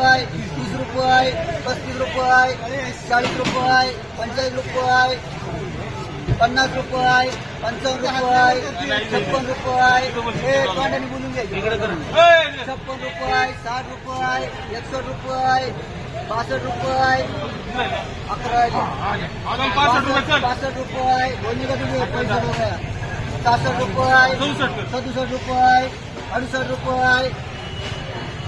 रुपये तीस रुपये पस्तीस रुपये चाळीस रुपये पंचेचाळीस रुपये पन्नास रुपये पंचावन्न रुपये छप्पन रुपये. हे तोंडाने बोलून घ्यायचे छप्पन रुपये साठ रुपये एकसष्ट रुपये बासष्ट रुपये अकरा पासष्ट रुपये दोन्ही का तुम्ही? पैसे बघा. सहासष्ट रुपये सदुसष्ट रुपये अडुसष्ट रुपये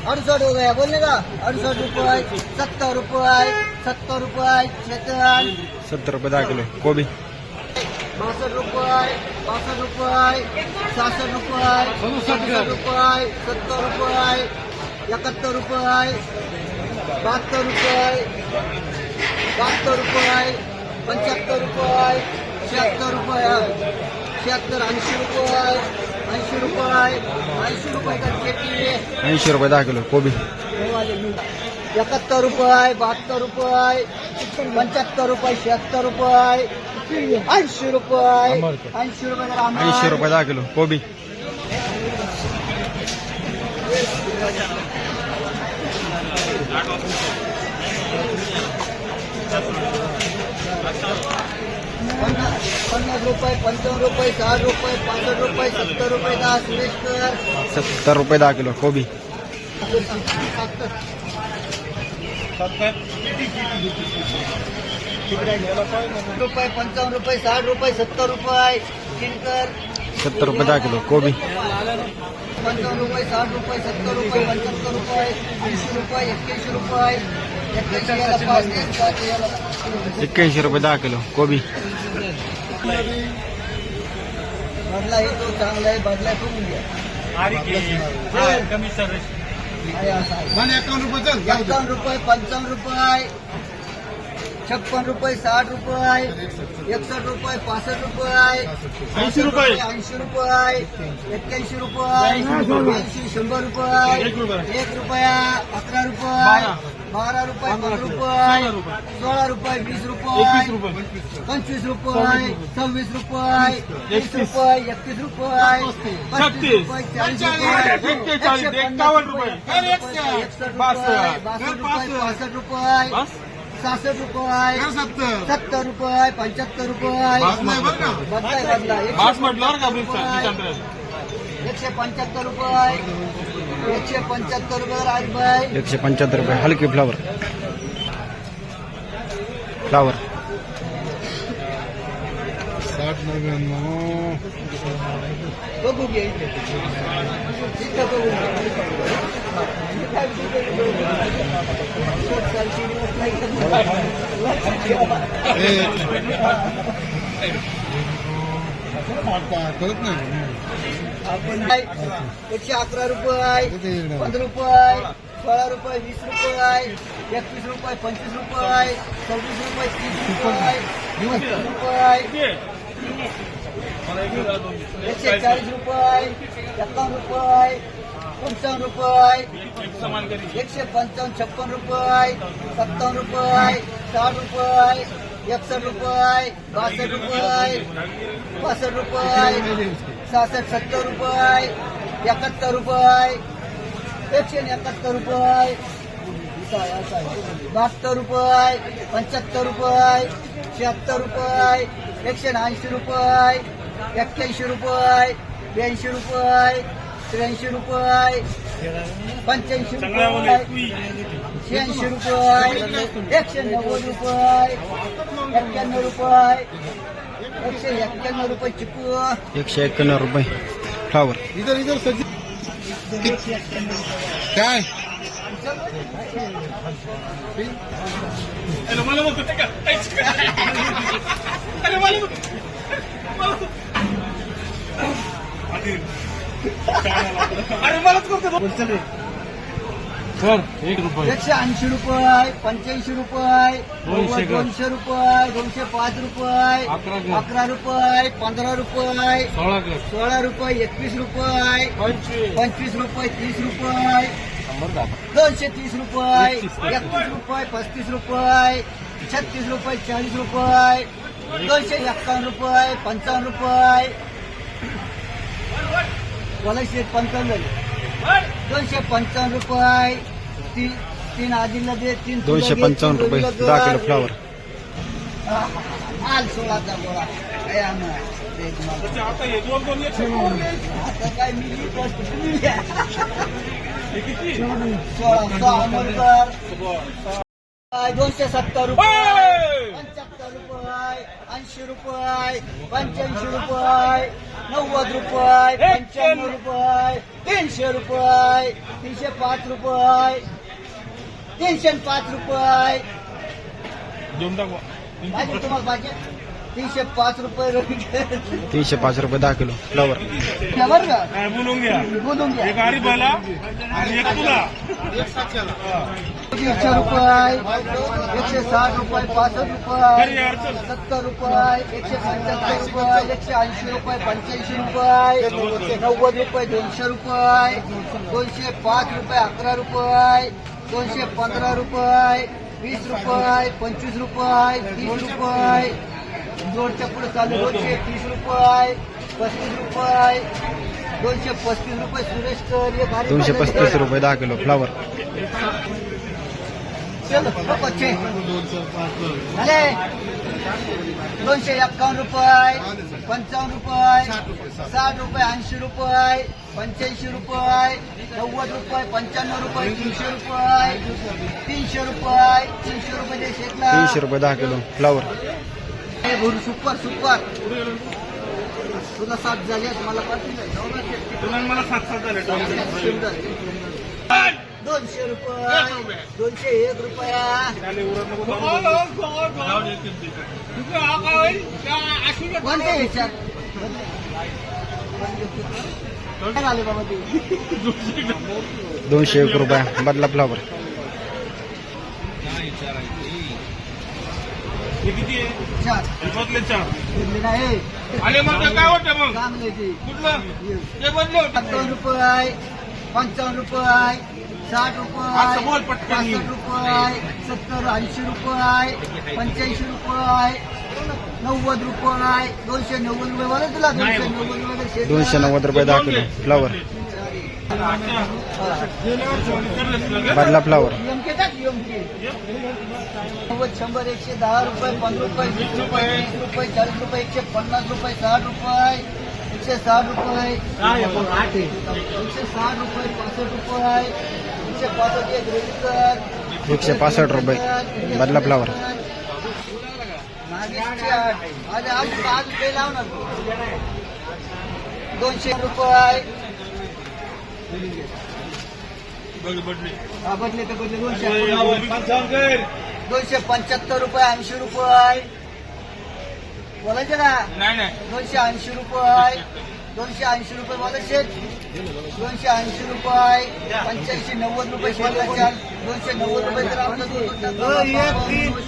अडुसष्ट हो गया बोलने का अडुसष्ट रुपये सत्तर रुपये सत्तर रुपये छेतन सत्तर रुपये दहा किलो कोबी बासष्ट रुपये बासष्ट रुपये सहासष्ट रुपये सदुसष्ट रुपये सत्तर रुपये एकाहत्तर रुपये बहात्तर रुपये बहात्तर रुपये पंच्याहत्तर रुपये शहात्तर रुपये शहात्तर ऐंशी रुपये ऐंशी रुपये ऐंशी रुपये का खेती ऐंशी रुपये दहा किलो कोबी एकाहत्तर रुपये बहात्तर रुपये पंच्याहत्तर रुपये शहात्तर रुपये ऐंशी रुपये ऐंशी रुपये जरा आम्हाला- ऐंशी रुपये दहा किलो कोबी पन्नास पन्नास रुपये पंचावन्न रुपये साठ रुपये पासष्ट रुपये सत्तर रुपये दहा सुरेशकर सत्तर रुपये दहा किलो कोबी रुपये पंचावन्न रुपये साठ रुपये सत्तर रुपये किनकर सत्तर रुपये दहा किलो कोबी पंचावन्न रुपये साठ रुपये सत्तर रुपये पंच्याहत्तर रुपये ऐंशी रुपये एक्क्याऐंशी रुपये. एक्क्याऐंशी रुपये दहा किलो कोबी बदला हे तो चांगला आहे आहे. एकावन्न रुपये पंचावन्न रुपये छप्पन रुपये साठ रुपये एकसष्ट रुपये पासष्ट रुपये ऐंशी रुपये ऐंशी रुपये एक्क्याऐंशी रुपये ऐंशी शंभर रुपये एक रुपया अकरा रुपये बारा रुपये पंधरा रुपये. सोळा रुपये. वीस रुपये पंचवीस रुपये सव्वीस रुपये. तीस रुपये एकतीस रुपये पस्तीस. रुपये चाळीस रुपये एकशे पन्नास एक्कावन्न रुपये. एकसष्ट रुपये बासष्ट रुपये पासष्ट रुपये सहासष्ट रुपये सत्तर. रुपये पंच्याहत्तर रुपये. बदलाय बदला एकशे पंच्याहत्तर रुपये. एकशे पंच्याहत्तर रुपये राजभाई। एकशे पंच्याहत्तर रुपये हलकी फ्लावर फ्लावर घे इथं एकशे अकरा रुपये पंधरा रुपये सोळा रुपये वीस रुपये एकवीस रुपये पंचवीस रुपये सव्वीस रुपये तीस रुपये रुपये एकशे चाळीस रुपये एकावन्न रुपये पंचावन्न रुपये एकशे पंचावन्न छप्पन रुपये सत्तावन्न रुपये साठ रुपये एकसष्ट रुपये बासष्ट रुपये पासष्ट रुपये सहासष्ट सत्तर रुपये एकाहत्तर रुपये एकशे एकाहत्तर रुपये बहात्तर रुपये पंच्याहत्तर रुपये शहात्तर रुपये एकशे ऐंशी रुपये एक्क्याऐंशी रुपये ब्याऐंशी रुपये त्र्याऐंशी रुपये पंच्याऐंशी रुपये शहाऐंशी रुपये एकशे नव्वद रुपये एक्क्याण्णव रुपये एकशे एक्क्याण्णव रुपये चिकू. एकशे एक्क्याण्णव रुपये. फ्लावर. इधर इधर सजी काय? अरे मला बघ. अरे मलाच करतो एकशे ऐंशी रुपये पंच्याऐंशी रुपये दोनशे रुपये दोनशे पाच रुपये अकरा रुपये पंधरा रुपये सोळा रुपये एकवीस रुपये पंचवीस. रुपये तीस रुपये दोनशे तीस रुपये एकतीस रुपये पस्तीस रुपये छत्तीस रुपये चाळीस रुपये दोनशे एक्कावन्न रुपये पंचावन्न रुपये. बोलायचे पंचावन्न झाले. दोनशे पंचावन्न रुपये ती तीन आजीला दे तीन दोनशे दे, पंचावन्न तीन रुपये दहा कर. किलो फ्लावर आल सोळाचा गोळा? ते. त्याचे आता हे आता काय मिली मिली. हे सोळा दोनशे सत्तर रुपये ओय! पंच्याहत्तर रुपये ऐंशी रुपये पंच्याऐंशी रुपये नव्वद रुपये पंच्याण्णव रुपये तीनशे रुपये तीनशे पाच रुपये तीनशे आणि पाच रुपये. देऊन टाकू. तुम्हाला पाहिजे. तीनशे पाच रुपये रोटी तीनशे पाच रुपये दहा किलो. फ्लावर घ्या का? काय बोलून घ्या. बोलून घ्या. एक आरिफाला आणि एक तुला. एकशे रुपये एकशे साठ रुपये पासष्ट रुपये सत्तर रुपये एकशे पंच्याहत्तर रुपये एकशे ऐंशी रुपये पंच्याऐंशी रुपये नव्वद रुपये दोनशे रुपये दोनशे पाच रुपये अकरा रुपये दोनशे पंधरा रुपये वीस रुपये पंचवीस रुपये तीस रुपये. जोडच्या पुढे चालू दोनशे तीस रुपये पस्तीस रुपये. दोनशे पस्तीस रुपये सुरेश कर दोनशे पस्तीस रुपये दहा किलो फ्लावर दोनशे एक्कावन्न रुपये पंचावन्न रुपये साठ रुपये ऐंशी रुपये पंच्याऐंशी रुपये. नव्वद रुपये पंच्याण्णव रुपये तीनशे रुपये तीनशे रुपये तीनशे रुपये शेतला तीनशे रुपये दहा किलो फ्लावर हे भरू सुपर सुपर. तुला सात झाले आणि मला सात सात झाले दोनशे रुपये. दोनशे एक रुपया. त्याने उरत दोनशे एक रुपये बदला फ्लॉवर आले मग काय वाटतं मग? कुठलं? ते बदले सत्तावन्न रुपये पंचावन्न रुपये साठ रुपये रुपये सत्तर ऐंशी रुपये पंच्याऐंशी रुपये नव्वद रुपये दोनशे नव्वद रुपये मला तुला दोनशे नव्वद रुपये दोनशे नव्वद रुपये दहा किलो फ्लावर बदला फ्लावर नव्वद शंभर एकशे दहा रुपये पंधरा रुपये वीस रुपये तीस रुपये चाळीस रुपये एकशे पन्नास रुपये साठ रुपये एकशे साठ रुपये. एकशे साठ रुपये पासष्ट रुपये एकशे पासष्ट एक एकशे पासष्ट रुपये. बदला फ्लावर. आज आज ते लावणार. दोनशे रुपये हा, बदले तर बदले दोनशे. दोनशे पंच्याहत्तर रुपये ऐंशी रुपये बोलायचे ना नाही नाही. दोनशे ऐंशी रुपये दोनशे ऐंशी रुपये शेत दोनशे ऐंशी रुपये पंच्याऐंशी नव्वद रुपये शेताच्या दोनशे नव्वद रुपये तर आपलं.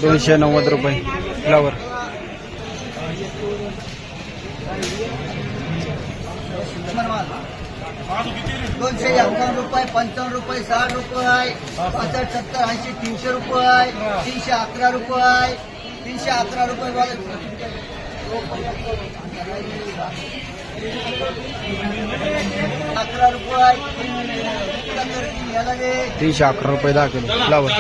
दोनशे नव्वद रुपये. फ्लावर दोनशे एकावन्न रुपये पंचावन्न रुपये साठ रुपये पासष्ट सत्तर ऐंशी तीनशे रुपये तीनशे अकरा रुपये तीनशे अकरा रुपये वाले अकरा रुपये तीनशे अकरा रुपये दहा किलो फ्लावर